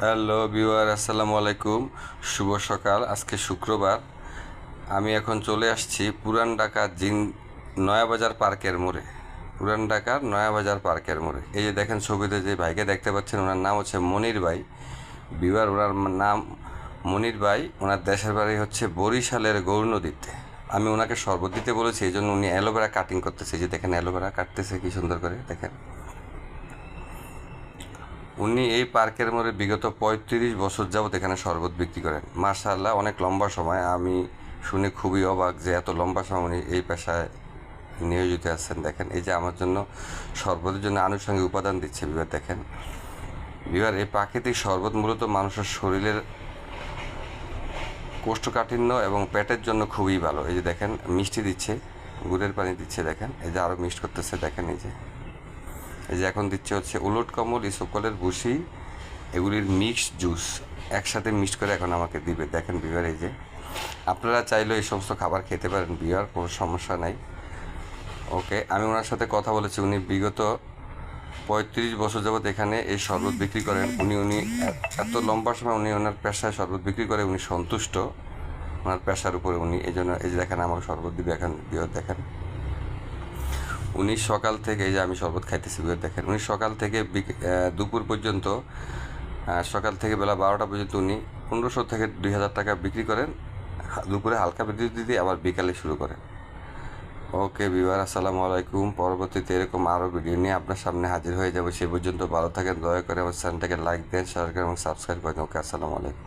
Hello beware আসসালামু আলাইকুম। শুভ সকাল, আজকে শুক্রবার। আমি এখন চলে আসছি পুরান ঢাকা জিন নয়াবাজার পার্কের মোড়ে। পুরান ঢাকার নয়াবাজার পার্কের মোড়ে। এই যে দেখেন ছবিতে যে ভাইকে দেখতে পাচ্ছেন, ওনার নাম হচ্ছে মনির ভাই। বিওয়ার ওনার নাম মনির ভাই। ওনার দেশের বাড়ি হচ্ছে বরিশালের গৌর নদীতে। আমি ওনাকে শরবত দিতে বলেছি, এই জন্য উনি অ্যালোভেরা কাটিং করতেছে। যে দেখেন, অ্যালোভেরা কাটতেছে, কি সুন্দর করে। দেখেন। উনি এই পার্কের মোড়ে বিগত পঁয়ত্রিশ বছর যাবত এখানে শরবত বিক্রি করেন। মার্শাল্লাহ অনেক লম্বা সময়। আমি শুনে খুবই অবাক যে এত লম্বা সময় উনি এই পেশায় নিয়োজিত আছেন। দেখেন, এই যে আমার জন্য শরবতের জন্য আনুষঙ্গিক উপাদান দিচ্ছে। বিবার, দেখেন। বিবার, এই প্রাকৃতিক শরবত মূলত মানুষের শরীরের কোষ্ঠকাঠিন্য এবং পেটের জন্য খুবই ভালো। এই যে দেখেন, মিষ্টি দিচ্ছে, গুড়ের পানি দিচ্ছে, দেখেন। এই যে আরও মিক্সড করতেছে, দেখেন এই যে। এই যে এখন দিচ্ছে হচ্ছে উলট কমল ইসবকলের ভুসি, এগুলির মিক্সড জুস একসাথে মিক্সড করে এখন আমাকে দিবে। দেখেন বিয়ার এই যে। আপনারা চাইলেও এই সমস্ত খাবার খেতে পারেন বিয়ার কোনো সমস্যা নাই। ওকে আমি ওনার সাথে কথা বলেছি। উনি বিগত পঁয়ত্রিশ বছর যাবৎ এখানে এই শরবত বিক্রি করেন। উনি উনি এত লম্বা সময় উনি ওনার পেশায় শরবত বিক্রি করে, উনি সন্তুষ্ট। ওনার পেশার উপরে উনি, এই জন্য এই যে দেখেন আমাকে শরবত দিবে এখন বিয়র দেখেন। উনি সকাল থেকে যে আমি শরবত খাইতেছি দেখেন, উনি সকাল থেকে দুপুর পর্যন্ত সকাল থেকে বেলা বারোটা পর্যন্ত উনি পনেরোশো থেকে দুই হাজার টাকা বিক্রি করেন। দুপুরে হালকা বিদ্যুৎ দিতে আবার বিকালে শুরু করেন। ওকে বিবার আসসালামু আলাইকুম। পরবর্তীতে এরকম আরও ভিডিও নিয়ে আপনার সামনে হাজির হয়ে যাব। সে পর্যন্ত ভালো থাকেন, দয়া করে আমার চ্যানেলটাকে লাইক দেন, শেয়ার করেন এবং সাবস্ক্রাইব করেন ওকে, আসসালামু আলাইকুম।